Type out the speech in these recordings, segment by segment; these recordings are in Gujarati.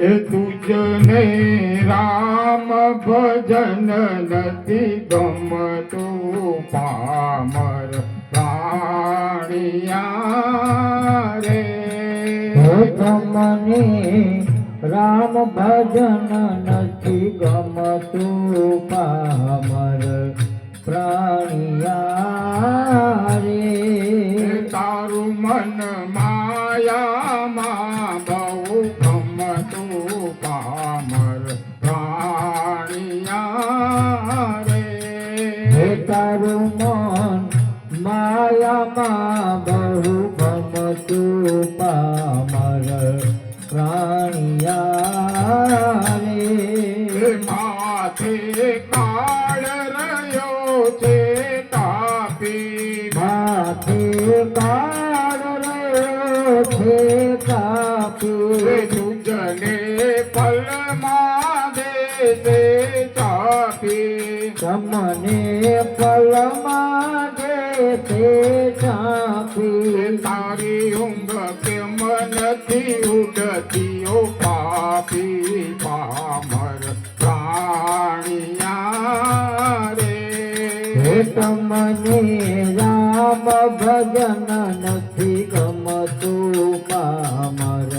એ તુજને રામ ભજન નથી ગમતું. પામર પ્રાણિયા રે. ગમને રામ ભજન નથી ગમતું. પામર પ્રાણિયા રે. તારું મન માયામાં બહુ ગમતું પામર પ્રાણિયા રે માથે કાળ રહ્યો છે તાપી માથે કાળ રહ્યો છે તાપી તુજને પલમાં દેશે તાપી તમને ચાપી તારી ઊંઘ કેમ નથી ઉડતી ઓ પાપી પામર પ્રાણિયા રે. તમને રામ ભજન નથી ગમતું પામર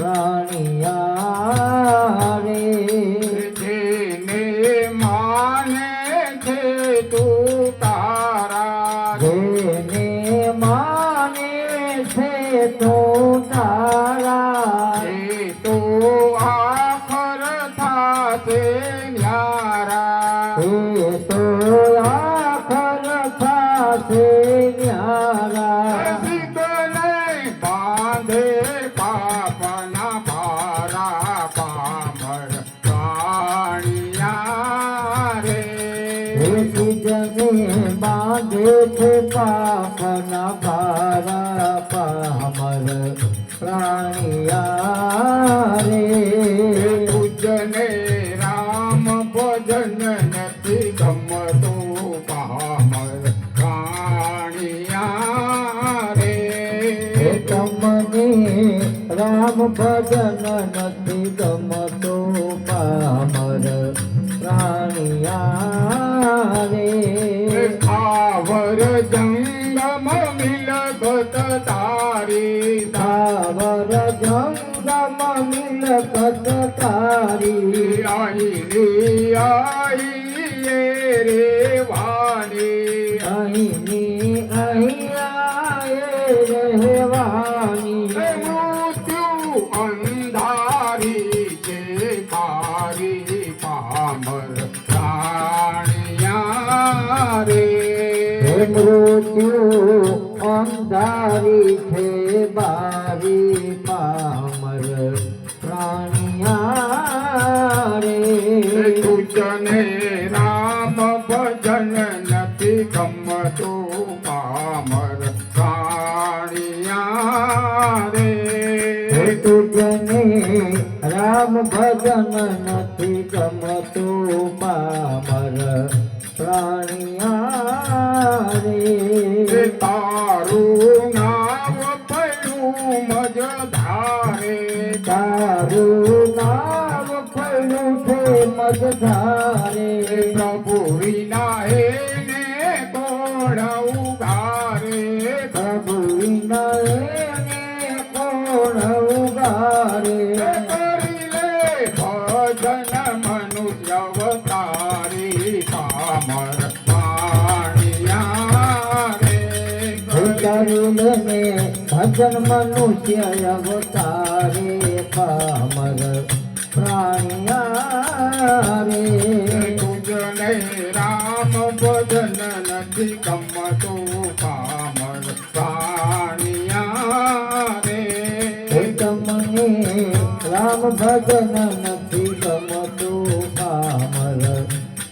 પ્રાણિયા રે માને છે તું તારા જેને માને છે તો તારા. તો આખર બાંધે છે પાપના ભારા પામર પ્રાણિયા રે પૂજને રામ ભજન નથી ગમતો તારી આઈ આઈ રે વાણી અહીંની અહીંયા એ રહેવાની મૃત્યુ અંધારી છે તારી પામર પ્રાણિયા રે હે મૃત્યુ અંધારી છે બારી પામર તુજને રામ ભજન નથી ગમતું પામર કાણિયા રે. તુજને રામ ભજન નથી ગમતું પામર પ્રાણિયા રે. તારું નામ પડ્યું મજધારે તારું નામ પડ્યું છે મજધારે મનુષ્ય અવતારે પામર પ્રાણિયા રે તુજને રામ ભજન નથી ગમતું પામર પ્રાણિયા રે તમને રામ ભજન નથી ગમતું પામર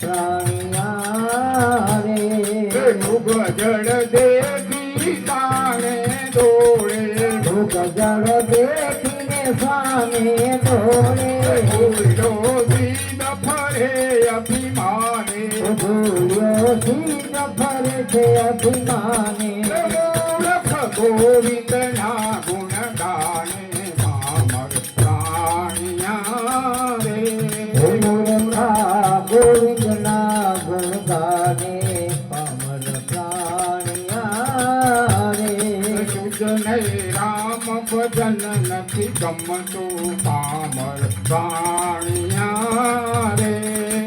પ્રાણિયા રે જડ જળ સામે દોડે ભૂલો સીધ ફરે અભિમાને. ભૂલ્યો સીધ ફરે છે અભિમાને. મૂર્ખ ગોવિંદ ના ગુણ ગાને મામર પ્રાણિયા રે મૂર્ખા ગોવિંદના ગુણ ગાને પામર પ્રાણિયા રે નહીં રામ ભજન નથી ગમતું પામર પ્રાણિયા રે.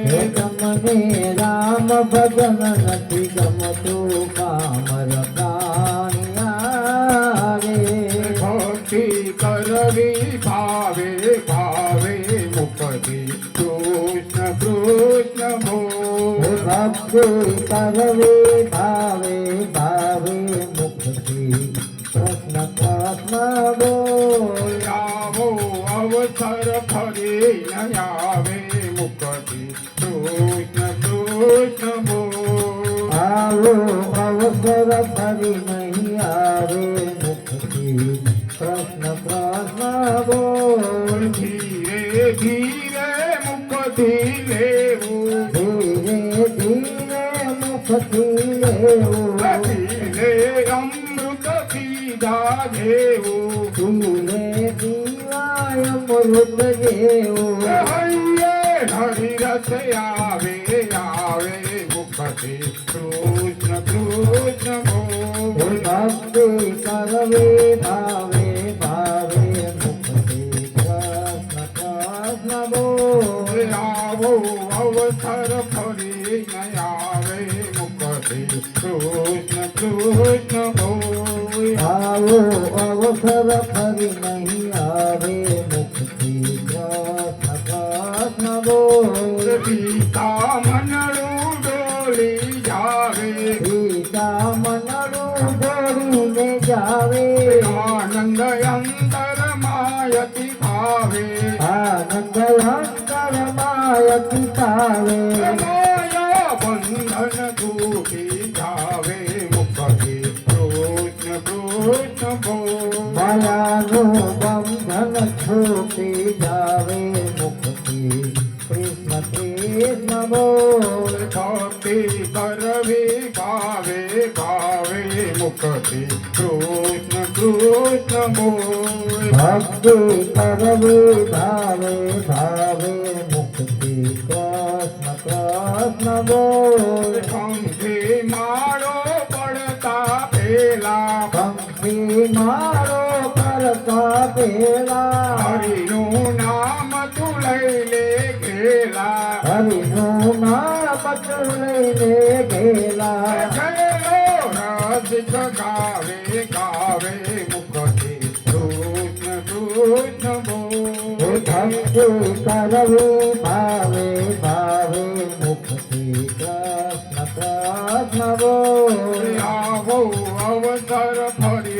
હે તમને રામ ભજન નથી ગમતું પામર પ્રાણિયા રે. ભક્તિ કરવી ભાવે ભાવે મુક્તિ કૃષ્ણ કૃષ્ણ ભો. ભક્તિ કરવે અવસર ફરી ન આવે મુક્તિ કૃષ્ણ કૃષ્ણ બોલ આવો અવસર ફરી નહીં આવે મુક્તિ કૃષ્ણ કૃષ્ણ બોલ ધીરે ધીરે મુક્તિ લેવું. ધીરે ધીરે મુખથી લેવું. ધીરે અમૃત પીધા દેવું ધીરે દીવાય મૃત જેવું હૈયે હરિ રસ આવે આવે મુક્તિ કૃષ્ણ કૃષ્ણ બોલ ભક્તિ કરવે ભાવે ભાવે મુક્તિ કૃષ્ણ કૃષ્ણ બોલ આવો અવસર ફરી ન આવે મુક્તિ કૃષ્ણ કૃષ્ણ બોલ આવો અવસર ફરી નહીં આવે મુક્તિ કૃષ્ણ બોલ. પિતા મનડું ડોલી જાવે. સીતા મનડું દોડીને જાવે. આનંદ અંતર માયતિ ભાવે. આનંદ અંતર માયતી ભાવે. બંધન તૂટી. માયાનું બંધન છૂટી જાવે મુક્તિ. કૃષ્ણ કૃષ્ણ બોલ ભક્તિ કરવી ભાવે ભાવે મુક્તિ. કૃષ્ણ કૃષ્ણ બોલ. ભક્તિ કરવી ભાવે ભાવે મુક્તિ. કૃષ્ણ કૃષ્ણ બોલ. પંખી મારો પડતા પેલા પંખી મારો કરતા ભેલા હરિનું નામ તું લઈ લે ગેલા હરિનું નામ લઈને ગેલા ગયેલો રસિક ગાવે ગાવે મુખે કૃષ્ણ કૃષ્ણ બોલ ભક્તિ કરવી ભાવે ભાવે મુખે કૃષ્ણ કૃષ્ણ બોલ આવો અવસર ફરી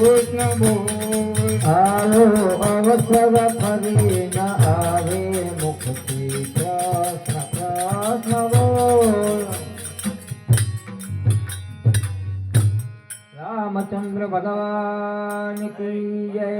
કૃષ્ણ બોલ આવો અવસર ફરી ન આવે મુક્તિ કૃષ્ણ કૃષ્ણ બોલ રામચંદ્ર ભગવાન કી જય